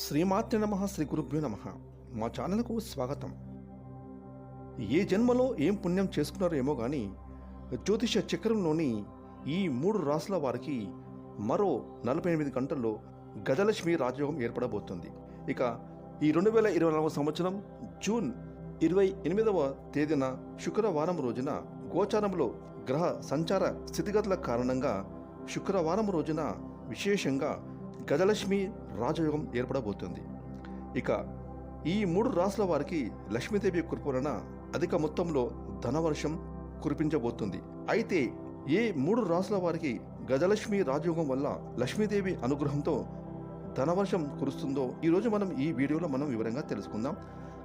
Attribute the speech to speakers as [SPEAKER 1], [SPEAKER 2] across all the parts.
[SPEAKER 1] శ్రీమాత్రి నమ శ్రీ గురుభ్యో నమ. మా ఛానల్కు స్వాగతం. ఏ జన్మలో ఏం పుణ్యం చేసుకున్నారో ఏమో కానీ జ్యోతిష చక్రంలోని ఈ మూడు రాసుల వారికి మరో నలభై ఎనిమిది గంటల్లో గజలక్ష్మి రాజయోగం ఏర్పడబోతుంది. ఇక ఈ రెండు వేల ఇరవై నాలుగవ సంవత్సరం జూన్ ఇరవై ఎనిమిదవ తేదీన శుక్రవారం రోజున గోచారంలో గ్రహ సంచార స్థితిగతుల కారణంగా శుక్రవారం రోజున విశేషంగా గజలక్ష్మి రాజయోగం ఏర్పడబోతుంది. ఇక ఈ మూడు రాసుల వారికి లక్ష్మీదేవి కృప వలన అధిక మొత్తంలో ధనవర్షం కురిపించబోతుంది. అయితే ఏ మూడు రాసుల వారికి గజలక్ష్మి రాజయోగం వల్ల లక్ష్మీదేవి అనుగ్రహంతో ధనవర్షం కురుస్తుందో ఈరోజు మనం ఈ వీడియోలో మనం వివరంగా తెలుసుకుందాం.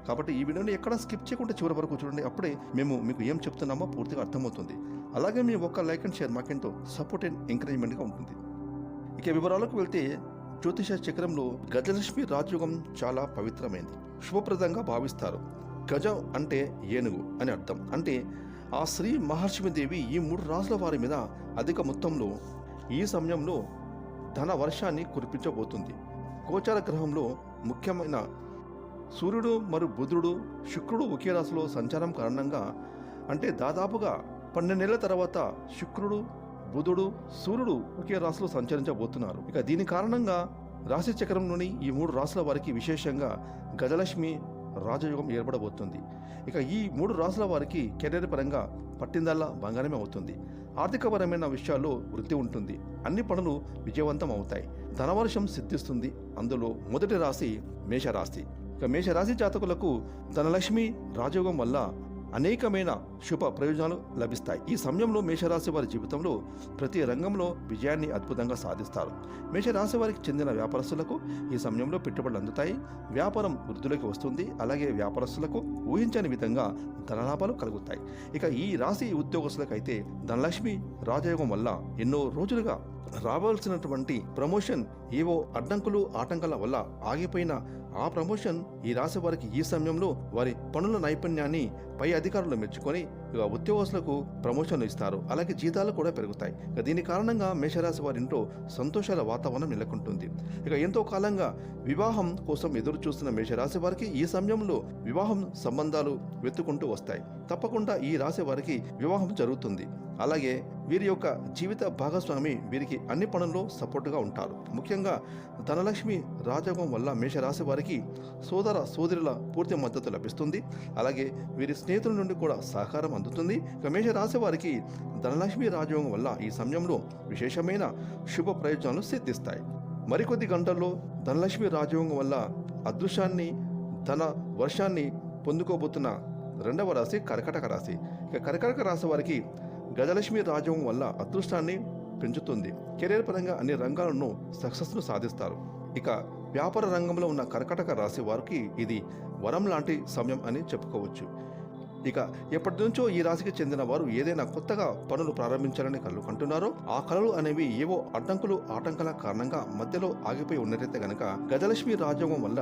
[SPEAKER 1] కాబట్టి ఈ వీడియోని ఎక్కడ స్కిప్ చేయకుండా చివరి వరకు చూడండి. అప్పుడే మేము మీకు ఏం చెప్తున్నామో పూర్తిగా అర్థమవుతుంది. అలాగే మీ ఒక్క లైక్ అండ్ షేర్ మాకెంతో సపోర్ట్ అండ్ ఎంకరేజ్మెంట్గా ఉంటుంది. ఇక వివరాలకు వెళ్తే జ్యోతిష చక్రంలో గజలక్ష్మి రాజయోగం చాలా పవిత్రమైంది. శుభప్రదంగా భావిస్తారు. గజం అంటే ఏనుగు అని అర్థం. అంటే ఆ శ్రీ మహర్షిదేవి ఈ మూడు రాజుల వారి మీద అధిక మొత్తంలో ఈ సమయంలో ధన వర్షాన్ని కురిపించబోతుంది. గోచార గ్రహంలో ముఖ్యమైన సూర్యుడు మరియు బుధుడు శుక్రుడు ఒకే రాశిలో సంచారం కారణంగా అంటే దాదాపుగా పన్నెండేళ్ళ తర్వాత శుక్రుడు బుధుడు సూర్యుడు ఒకే రాశిలో సంచరించబోతున్నారు. ఇక దీని కారణంగా రాశి చక్రంలోని ఈ మూడు రాశుల వారికి విశేషంగా గజలక్ష్మి రాజయోగం ఏర్పడబోతుంది. ఇక ఈ మూడు రాశుల వారికి కెరీర్ పరంగా పట్టిందల్లా బంగారమే అవుతుంది. ఆర్థికపరమైన విషయాల్లో వృద్ధి ఉంటుంది. అన్ని పనులు విజయవంతం అవుతాయి. ధనవర్షం సిద్ధిస్తుంది. అందులో మొదటి రాశి మేషరాశి. ఇక మేషరాశి జాతకులకు ధనలక్ష్మి రాజయోగం వల్ల అనేకమైన శుభ ప్రయోజనాలు లభిస్తాయి. ఈ సమయంలో మేషరాశి వారి జీవితంలో ప్రతి రంగంలో విజయాన్ని అద్భుతంగా సాధిస్తారు. మేషరాశి వారికి చెందిన వ్యాపారస్తులకు ఈ సమయంలో పెట్టుబడులు అందుతాయి. వ్యాపారం వృద్ధిలోకి వస్తుంది. అలాగే వ్యాపారస్తులకు ఊహించని విధంగా ధనలాభాలు కలుగుతాయి. ఇక ఈ రాశి ఉద్యోగస్తులకైతే ధనలక్ష్మి రాజయోగం వల్ల ఎన్నో రోజులుగా రావాల్సినటువంటి ప్రమోషన్ ఏవో అడ్డంకులు ఆటంకాల వల్ల ఆగిపోయిన ఆ ప్రమోషన్ ఈ రాశి వారికి ఈ సమయంలో వారి పనుల నైపుణ్యాన్ని పై అధికారులు మెచ్చుకొని ఉద్యోగస్తులకు ప్రమోషన్లు ఇస్తారు. అలాగే జీతాలు కూడా పెరుగుతాయి. ఇక దీని కారణంగా మేషరాశి వారి ఇంట్లో సంతోషాల వాతావరణం నెలకొంటుంది. ఇక ఎంతో కాలంగా వివాహం కోసం ఎదురు చూస్తున్న మేషరాశి వారికి ఈ సమయంలో వివాహం సంబంధాలు వెతుకుంటూ వస్తాయి. తప్పకుండా ఈ రాశి వారికి వివాహం జరుగుతుంది. అలాగే వీరి యొక్క జీవిత భాగస్వామి వీరికి అన్ని పనుల్లో సపోర్టుగా ఉంటారు. ముఖ్యంగా ధనలక్ష్మి రాజయోగం వల్ల మేషరాశి వారికి సోదర సోదరుల పూర్తి మద్దతు లభిస్తుంది. అలాగే వీరి స్నేహితుల నుండి కూడా సహకారం అందుతుంది. ఇక మేషరాశి వారికి ధనలక్ష్మి రాజయోగం వల్ల ఈ సమయంలో విశేషమైన శుభ ప్రయోజనాలు సిద్ధిస్తాయి. మరికొద్ది గంటల్లో ధనలక్ష్మి రాజయోగం వల్ల అదృశ్యాన్ని ధన వర్షాన్ని పొందుకోబోతున్న రెండవ రాశి కర్కటక రాశి. ఇక కర్కటక రాశి వారికి గజలక్ష్మి రాజయోగం వల్ల అదృష్టాన్ని పెంచుతుంది. కెరీర్ పరంగా అన్ని రంగాలను సక్సెస్ను సాధిస్తారు. ఇక వ్యాపార రంగంలో ఉన్న కర్కటక రాశి వారికి ఇది వరం లాంటి సమయం అని చెప్పుకోవచ్చు. ఇక ఎప్పటి నుంచో ఈ రాశికి చెందిన వారు ఏదైనా కొత్తగా పనులు ప్రారంభించాలని కళ్ళు కంటున్నారో ఆ కళలు అనేవి ఏవో అడ్డంకులు ఆటంకాల కారణంగా మధ్యలో ఆగిపోయి ఉన్నట్లయితే గనక గజలక్ష్మి రాజయోగం వల్ల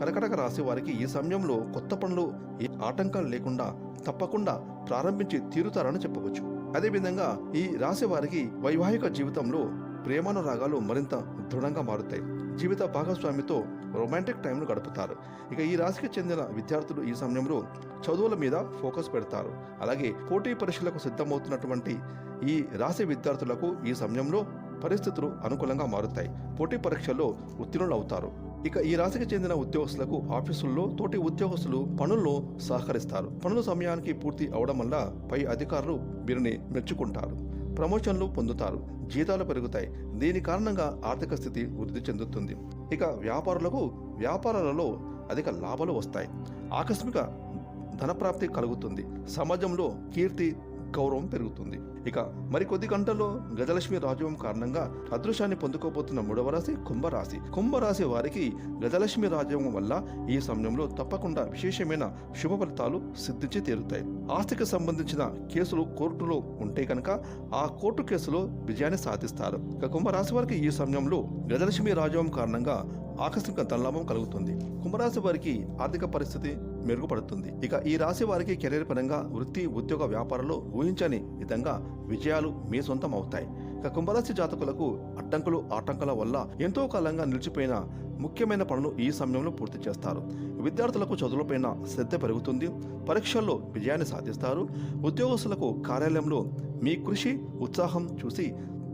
[SPEAKER 1] కర్కటక రాశి వారికి ఈ సమయంలో కొత్త పనులు ఏ ఆటంకాలు లేకుండా తప్పకుండా ప్రారంభించి తీరుతారని చెప్పవచ్చు. అదేవిధంగా ఈ రాశి వారికి వైవాహిక జీవితంలో ప్రేమానురాగాలు మరింత దృఢంగా మారుతాయి. జీవిత భాగస్వామితో రొమాంటిక్ టైంను గడుపుతారు. ఇక ఈ రాశికి చెందిన విద్యార్థులు ఈ సమయంలో చదువుల మీద ఫోకస్ పెడతారు. అలాగే పోటీ పరీక్షలకు సిద్ధమవుతున్నటువంటి ఈ రాశి విద్యార్థులకు ఈ సమయంలో పరిస్థితులు అనుకూలంగా మారుతాయి. పోటీ పరీక్షల్లో ఉత్తీర్ణులు అవుతారు. ఇక ఈ రాశికి చెందిన ఉద్యోగస్తులకు ఆఫీసుల్లో తోటి ఉద్యోగస్తులు పనుల్లో సహకరిస్తారు. పనుల సమయానికి పూర్తి అవడం వల్ల పై అధికారులు వీరిని మెచ్చుకుంటారు. ప్రమోషన్లు పొందుతారు. జీతాలు పెరుగుతాయి. దీని కారణంగా ఆర్థిక స్థితి వృద్ధి చెందుతుంది. ఇక వ్యాపారులకు వ్యాపారాలలో అధిక లాభాలు వస్తాయి. ఆకస్మిక ధనప్రాప్తి కలుగుతుంది. సమాజంలో కీర్తి గౌరవం పెరుగుతుంది. ఇక మరికొద్ది గంటల్లో గజలక్ష్మి రాజయోగం కారణంగా అదృశ్యాన్ని పొందుకోబోతున్న మూడవ రాశి కుంభరాశి. కుంభరాశి వారికి గజలక్ష్మి రాజయోగం వల్ల ఈ సమయంలో తప్పకుండా విశేషమైన శుభ ఫలితాలు సిద్ధించి తీరుతాయి. ఆస్తికి సంబంధించిన కేసులు కోర్టులో ఉంటే కనుక ఆ కోర్టు కేసులో విజయాన్ని సాధిస్తారు. ఇక కుంభరాశి వారికి ఈ సమయంలో గజలక్ష్మి రాజయోగం కారణంగా ఆకస్మిక ధనలాభం కలుగుతుంది. కుంభరాశి వారికి ఆర్థిక పరిస్థితి మెరుగుపడుతుంది. ఇక ఈ రాశి వారికి కెరీర్ పరంగా వృత్తి ఉద్యోగ వ్యాపారంలో ఊహించని విధంగా విజయాలు మీ సొంతం అవుతాయి. ఇక కుంభరాశి జాతకులకు అడ్డంకులు ఆటంకాల వల్ల ఎంతో కాలంగా నిలిచిపోయిన ముఖ్యమైన పనులు ఈ సమయంలో పూర్తి చేస్తారు. విద్యార్థులకు చదువులపైన శ్రద్ధ పెరుగుతుంది. పరీక్షల్లో విజయాన్ని సాధిస్తారు. ఉద్యోగస్తులకు కార్యాలయంలో మీ కృషి ఉత్సాహం చూసి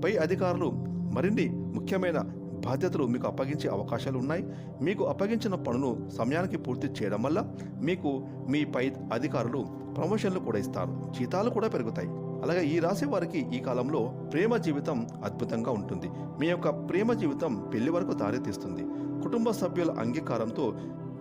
[SPEAKER 1] పై అధికారులు మరిన్ని ముఖ్యమైన బాధ్యతలు మీకు అప్పగించే అవకాశాలు ఉన్నాయి. మీకు అప్పగించిన పనులు సమయానికి పూర్తి చేయడం వల్ల మీకు మీ పై అధికారులు ప్రమోషన్లు కూడా ఇస్తారు. జీతాలు కూడా పెరుగుతాయి. అలాగే ఈ రాశి వారికి ఈ కాలంలో ప్రేమ జీవితం అద్భుతంగా ఉంటుంది. మీ యొక్క ప్రేమ జీవితం పెళ్ళి వరకు దారితీస్తుంది. కుటుంబ సభ్యుల అంగీకారంతో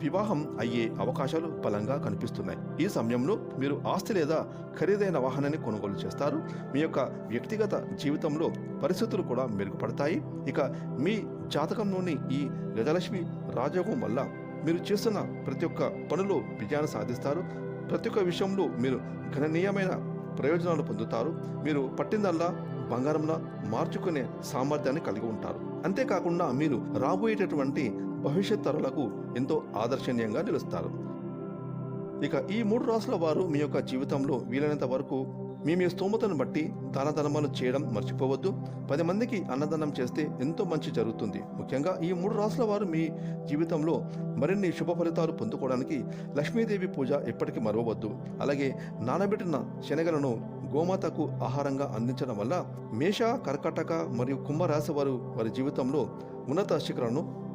[SPEAKER 1] వివాహం అయ్యే అవకాశాలు బలంగా కనిపిస్తున్నాయి. ఈ సమయంలో మీరు ఆస్తి లేదా ఖరీదైన వాహనాన్ని కొనుగోలు చేస్తారు. మీ యొక్క వ్యక్తిగత జీవితంలో పరిస్థితులు కూడా మెరుగుపడతాయి. ఇక మీ జాతకంలోని ఈ గజలక్ష్మి రాజయోగం వల్ల మీరు చేస్తున్న ప్రతి ఒక్క పనిలో విజయాన్ని సాధిస్తారు. ప్రతి ఒక్క విషయంలో మీరు గణనీయమైన ప్రయోజనాలు పొందుతారు. మీరు పట్టిందల్లా బంగారంలా మార్చుకునే సామర్థ్యాన్ని కలిగి ఉంటారు. అంతేకాకుండా మీరు రాబోయేటటువంటి భవిష్యత్ తరాలకు ఎంతో ఆదర్శనీయంగా నిలుస్తారు. ఇక ఈ మూడు రాసుల వారు మీ యొక్క జీవితంలో వీలైనంత వరకు మీ మీ స్తోమతను బట్టి దాన ధర్మాలు చేయడం మర్చిపోవద్దు. పది మందికి అన్నదానం చేస్తే ఎంతో మంచి జరుగుతుంది. ముఖ్యంగా ఈ మూడు రాసుల వారు మీ జీవితంలో మరిన్ని శుభ ఫలితాలు పొందుకోవడానికి లక్ష్మీదేవి పూజ ఎప్పటికీ మరవవద్దు. అలాగే నానబెట్టిన శనగలను గోమాతకు ఆహారంగా అందించడం వల్ల మేష కర్కటక మరియు కుంభరాశి వారు వారి జీవితంలో ఉన్నత శిఖరాలను